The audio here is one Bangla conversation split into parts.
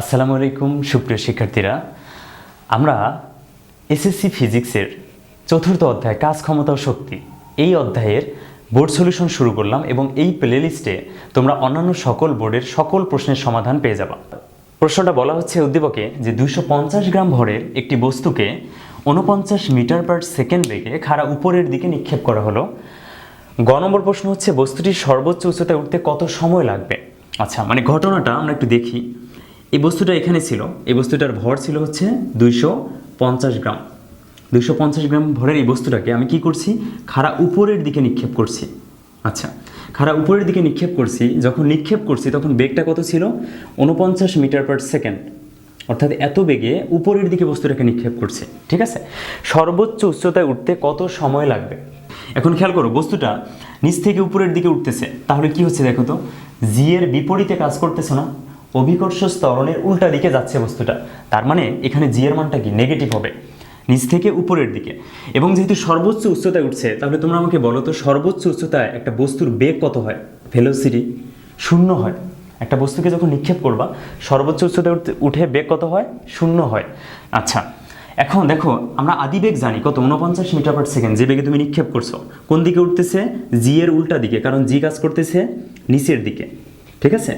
আসসালামু আলাইকুম, সুপ্রিয় শিক্ষার্থীরা। আমরা এসএসসি ফিজিক্সের চতুর্থ অধ্যায়, কাজ ক্ষমতা ও শক্তি, এই অধ্যায়ের বোর্ড সলিউশন শুরু করলাম এবং এই প্লেলিস্টে তোমরা অন্যান্য সকল বোর্ডের সকল প্রশ্নের সমাধান পেয়ে যাবা। প্রশ্নটা বলা হচ্ছে, উদ্দীপকে, যে দুইশো পঞ্চাশ গ্রাম ভরের একটি বস্তুকে উনপঞ্চাশ মিটার পার সেকেন্ড বেগে খাড়া উপরের দিকে নিক্ষেপ করা হলো। গ নম্বর প্রশ্ন হচ্ছে, বস্তুটির সর্বোচ্চ উচ্চতায় উঠতে কত সময় লাগবে? আচ্ছা মানে ঘটনাটা আমরা একটু দেখি। এই বস্তুটা এখানে ছিল। এই বস্তুটার ভর ছিল হচ্ছে দুইশো পঞ্চাশ গ্রাম। দুইশো পঞ্চাশ গ্রাম ভরের এই বস্তুটাকে আমি কি করছি? খাড়া উপরের দিকে নিক্ষেপ করছি। আচ্ছা খাড়া উপরের দিকে নিক্ষেপ করছি। যখন নিক্ষেপ করছি, তখন বেগটা কত ছিল? উনপঞ্চাশ মিটার পার সেকেন্ড। অর্থাৎ এত বেগে উপরের দিকে বস্তুটাকে নিক্ষেপ করছে। ঠিক আছে? সর্বোচ্চ উচ্চতায় উঠতে কত সময় লাগবে? এখন খেয়াল করো, বস্তুটা নিচ থেকে উপরের দিকে উঠতেছে। তাহলে কি হচ্ছে দেখো তো? জি এর বিপরীতে কাজ করতেছে না। অভিকর্ষ স্তরণের উল্টা দিকে যাচ্ছে বস্তুটা। তার মানে এখানে জি এর মানটা কি? নেগেটিভ হবে। নিচ থেকে উপরের দিকে। এবং যেহেতু সর্বোচ্চ উচ্চতায় উঠছে, তাহলে তোমরা আমাকে বলো তো, সর্বোচ্চ উচ্চতায় একটা বস্তুর বেগ কত হয়? ভেলোসিটি শূন্য হয়। একটা বস্তুকে যখন নিক্ষেপ করবা, সর্বোচ্চ উচ্চতায় উঠে বেগ কত হয়? শূন্য হয়। আচ্ছা এখন দেখো, আমরা আদি বেগ জানি, কত? উনপঞ্চাশ মিটার পার সেকেন্ড যে বেগে তুমি নিক্ষেপ করছ। কোন দিকে উঠতেছে? জি এর উল্টা দিকে, কারণ জি কাজ করতেছে নিচের দিকে। ঠিক আছে?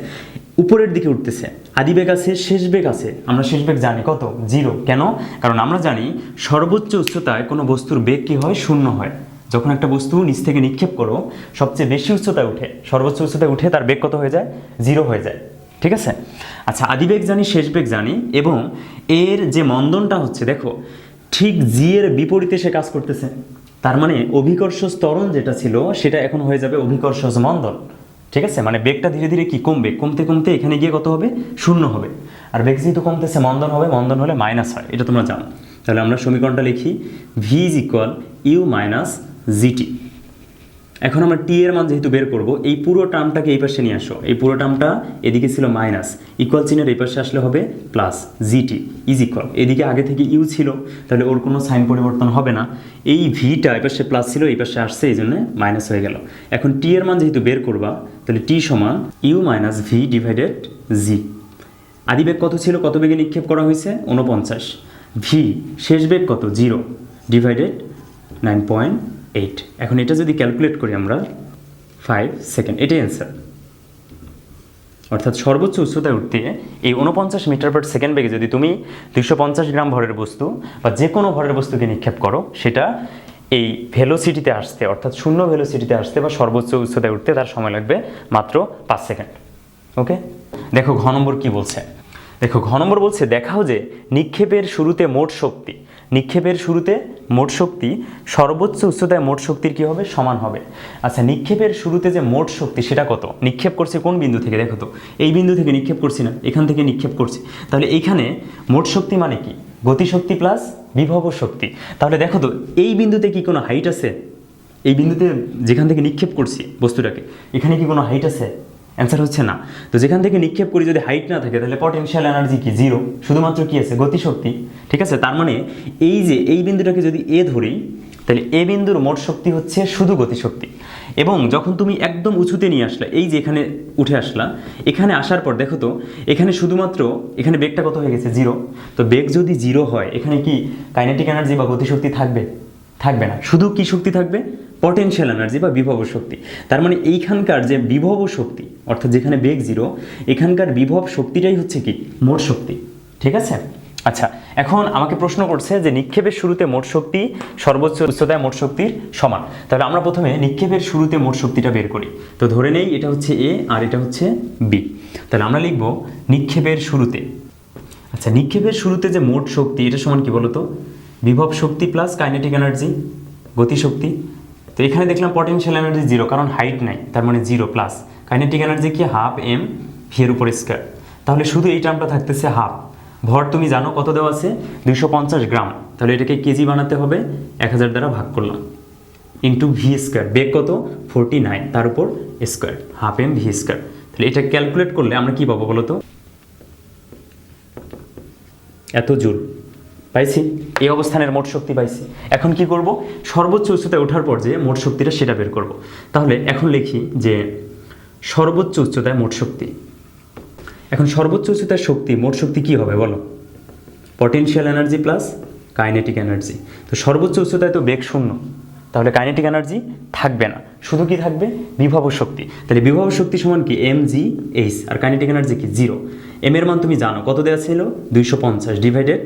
উপরের দিকে উঠতেছে। আদি বেগ আছে, শেষ বেগ আছে। আমরা শেষ বেগ জানি। কত? জিরো। কেন? কারণ আমরা জানি সর্বোচ্চ উচ্চতায় কোনো বস্তুর বেগ কি হয়? শূন্য হয়। যখন একটা বস্তু নিচ থেকে নিক্ষেপ করো, সবচেয়ে বেশি উচ্চতায় উঠে, সর্বোচ্চ উচ্চতায় উঠে তার বেগ কত হয়ে যায়? জিরো হয়ে যায়। ঠিক আছে? আচ্ছা আদি বেগ জানি, শেষ বেগ জানি, এবং এর যে মন্দনটা হচ্ছে, দেখো, ঠিক জি এর বিপরীতে সে কাজ করতেছে। তার মানে অভিকর্ষ স্তরণ যেটা ছিল, সেটা এখন হয়ে যাবে অভিকর্ষ মন্দন। ঠিক আছে? মানে বেগটা ধীরে ধীরে কি কমবে? কমতে কমতে এখানে গিয়ে কত হবে? শূন্য হবে। আর বেগ যেহেতু কমতেছে, মন্দন হবে, মন্দন হলে মাইনাস হয়। এটা তোমরা জানো। তাহলে আমরা সমীকরণটা লিখি। V is equal U minus G T এখন আমরা টি এর মান যেহেতু বের করব, এই পুরো টার্মটাকে এই পাশে নিয়ে আসো। এই পুরো টার্মটা এদিকে ছিল মাইনাস ইকুয়াল চিহ্নের এই পাশে আসলে হবে প্লাস জিটি ইজ ইকুয়াল এদিকে আগে থেকে ইউ ছিল, তাহলে ওর কোনো সাইন পরিবর্তন হবে না। এই ভিটা এই পাশে প্লাস ছিল, এই পাশে আসছে, এই জন্য মাইনাস হয়ে গেল। এখন টি এর মান যেহেতু বের করবা তাহলে টি সমান U minus V divided G. আদিবেগ কত ছিল? কত বেগে নিক্ষেপ করা হয়েছে? উনপঞ্চাশ ভি শেষ বেগ কত? Zero divided nine point eight. এখন এটা যদি ক্যালকুলেট করি আমরা, ফাইভ সেকেন্ড, এটাই অ্যান্সার অর্থাৎ সর্বোচ্চ উচ্চতায় উঠতে এই উনপঞ্চাশ মিটার পার সেকেন্ড বেগে যদি তুমি দুশো পঞ্চাশ গ্রাম ভরের বস্তু বা যে কোনো ভরের বস্তুকে নিক্ষেপ করো, সেটা এই ভেলোসিটিতে আসতে, অর্থাৎ শূন্য ভেলোসিটিতে আসতে বা সর্বোচ্চ উচ্চতায় উঠতে তার সময় লাগবে মাত্র পাঁচ সেকেন্ড। ওকে দেখো, ঘ নম্বর কী বলছে? দেখো, ঘ নম্বর বলছে, দেখাও যে নিক্ষেপের শুরুতে মোট শক্তি, নিক্ষেপের শুরুতে মোট শক্তি, সর্বোচ্চ উচ্চতায় মোট শক্তির কী হবে? সমান হবে। আচ্ছা নিক্ষেপের শুরুতে যে মোট শক্তি, সেটা কত? নিক্ষেপ করছে কোন বিন্দু থেকে? দেখো তো, এই বিন্দু থেকে নিক্ষেপ করছি না, এখান থেকে নিক্ষেপ করছি। তাহলে এইখানে মোট শক্তি মানে কি? গতিশক্তি প্লাস বিভব শক্তি। তাহলে দেখো তো, এই বিন্দুতে কি কোনো হাইট আছে? এই বিন্দুতে যেখান থেকে নিক্ষেপ করছি বস্তুটাকে, এখানে কি কোনো হাইট আছে? অ্যান্সার হচ্ছে না। তো যেখান থেকে নিক্ষেপ করি যদি হাইট না থাকে, তাহলে পটেনশিয়াল এনার্জি কি? জিরো শুধুমাত্র কি আছে? গতিশক্তি। ঠিক আছে? তার মানে এই যে, এই বিন্দুটাকে যদি এ ধরি, তাহলে এ বিন্দুর মোট শক্তি হচ্ছে শুধু গতিশক্তি। এবং যখন তুমি একদম উঁচুতে নিয়ে আসলা, এই যে এখানে উঠে আসলা, এখানে আসার পর দেখো তো, এখানে শুধুমাত্র, এখানে বেগটা কত হয়ে গেছে? জিরো। তো বেগ যদি জিরো হয়, এখানে কি কাইনেটিক এনার্জি বা গতিশক্তি থাকবে? থাকবে না। শুধু কি শক্তি থাকবে? পটেনশিয়াল এনার্জি বা বিভব শক্তি। তার মানে এইখানকার যে বিভব শক্তি, অর্থাৎ যেখানে বেগ জিরো, এখানকার বিভব শক্তিটাই হচ্ছে কি? মোট শক্তি। ঠিক আছে? আচ্ছা এখন আমাকে প্রশ্ন করছে যে নিক্ষেপের শুরুতে মোট শক্তি সর্বোচ্চ উচ্চতায় মোট শক্তির সমান। তাহলে আমরা প্রথমে নিক্ষেপের শুরুতে মোট শক্তিটা বের করি। তো ধরে নেই, এটা হচ্ছে এ আর এটা হচ্ছে বি তাহলে আমরা লিখব নিক্ষেপের শুরুতে। আচ্ছা নিক্ষেপের শুরুতে যে মোট শক্তি, এটা সমান কি বলতো? বিভব শক্তি প্লাস কাইনেটিক এনার্জি গতিশক্তি তো এখানে দেখলাম পটেনশিয়াল এনার্জি জিরো কারণ হাইট নাই, তার মানে জিরো প্লাস কাইনেটিক এনার্জি কি? হাফ এম ভি এর উপর স্কোয়ার তাহলে শুধু এই টার্মটা থাকতেছে হাফ ভর তুমি জানো কত দেওয়া আছে? দুইশো পঞ্চাশ গ্রাম। তাহলে এটাকে কেজি বানাতে হবে এক হাজার দ্বারা ভাগ করলাম। ইন্টু ভি স্কোয়ার বেগ কত? ফোরটি নাইন তার উপর square half M V square তাহলে এটা ক্যালকুলেট করলে আমরা কি পাবো বলো তো? এত জুল পাইছি? এই অবস্থানের মোট শক্তি পাইছি। এখন কি করব? সর্বোচ্চ উচ্চতায় ওঠার পর যে মোট শক্তিটা সেটা বের করব। তাহলে এখন লিখি যে সর্বোচ্চ উচ্চতায় মোট শক্তি। এখন সর্বোচ্চ উচ্চতার শক্তি, মোট শক্তি কি হবে বলো? Potential energy plus kinetic energy তো সর্বোচ্চ উচ্চতায় তো বেগ শূন্য, তাহলে কাইনেটিক এনার্জি থাকবে না। শুধু কি থাকবে? বিভব শক্তি। তাহলে বিভব শক্তি সমান কি? এম জি এইচ আর কাইনেটিক এনার্জি কি? জিরো এম এর মান তুমি জানো, কত দেওয়া ছিল? দুইশো পঞ্চাশ ডিভাইডেড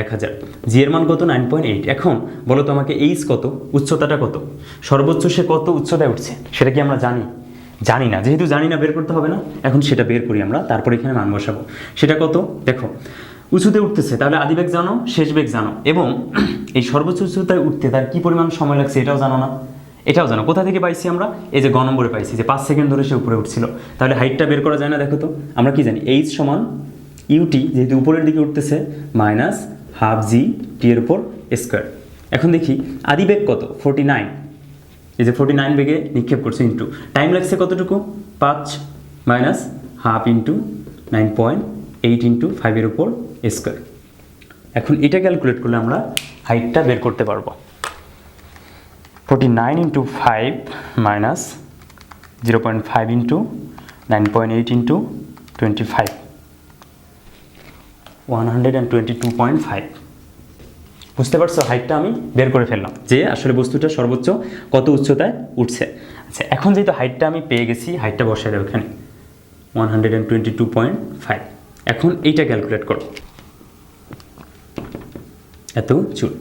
এক হাজার। জি এর মান কত? নাইন পয়েন্ট এইট এখন বলো তো আমাকে এইচ কত? উচ্চতাটা কত? সর্বোচ্চ সে কত উচ্চতায় উঠছে? সেটা কি আমরা জানি? জানি না। যেহেতু জানি না, বের করতে হবে না। এখন সেটা বের করি আমরা, তারপর এখানে মান বসাবো। সেটা কত? দেখো, উঁচুতে উঠতেছে, তাহলে আদি বেগ জানো, শেষ বেগ জানো। এবং এই সর্বোচ্চ উচ্চতায় উঠতে তার কি পরিমাণ সময় লাগছে এটাও জানো না? এটাও জানো। কোথা থেকে পাইছি আমরা? এই যে গ নম্বরে পাইছি, যে পাঁচ সেকেন্ড ধরে সে উপরে উঠছিল। তাহলে হাইটটা বের করা যায় না, দেখো তো। আমরা কি জানি? এইচ সমান ইউটি যেহেতু উপরের দিকে উঠতেছে মাইনাস হাফ জি টি এর উপর স্কোয়ার এখন দেখি, আদি বেগ কত? ফোর্টি নাইন এই যে ফোর্টি নাইন বেগে নিক্ষেপ করছে ইন্টু টাইম লাগছে কতটুকু? পাঁচ minus half into nine point eight into ফাইভের উপর স্কোয়ার এখন এটা ক্যালকুলেট করলে আমরা হাইটটা বের করতে পারব। Forty nine into five minus zero point five into nine point eight into twenty five one hundred and twenty two point five বুঝতে পারছ? হাইটটা আমি বের করে ফেললাম। যে আসলে বস্তুটা সর্বোচ্চ কত উচ্চতায় উঠছে। আচ্ছা এখন যেহেতু হাইটটা আমি পেয়ে গেছি হাইটটা বসাই দেবো এখানে। One hundred and twenty two point five এখন এইটা ক্যালকুলেট করো। এত চুল।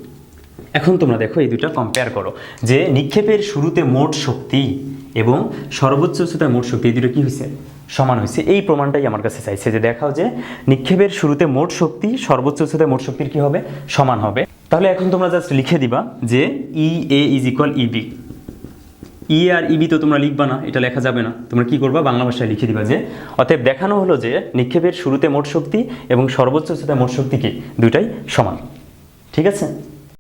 এখন তোমরা দেখো এই দুটো কম্পেয়ার করো। যে নিক্ষেপের শুরুতে মোট শক্তি এবং সর্বোচ্চ উচ্চতায় মোট শক্তি, এই দুটো কী হয়েছে সমান হয়েছে এই প্রমাণটাই আমার কাছে চাইছে যে দেখাও যে নিক্ষেপের শুরুতে মোট শক্তি, সর্বোচ্চ উচ্চতায় মোট শক্তির কী হবে? সমান হবে। তাহলে এখন তোমরা জাস্ট লিখে দিবা যে E A is equal EB E আর ইবি তো তোমরা লিখবা না, এটা লেখা যাবে না। তোমরা কি করবা? বাংলা ভাষায় লিখে দিবা যে, অতএব দেখানো হলো যে নিক্ষেপের শুরুতে মোট শক্তি এবং সর্বোচ্চ মোট শক্তি কি? দুটাই সমান। ঠিক আছে?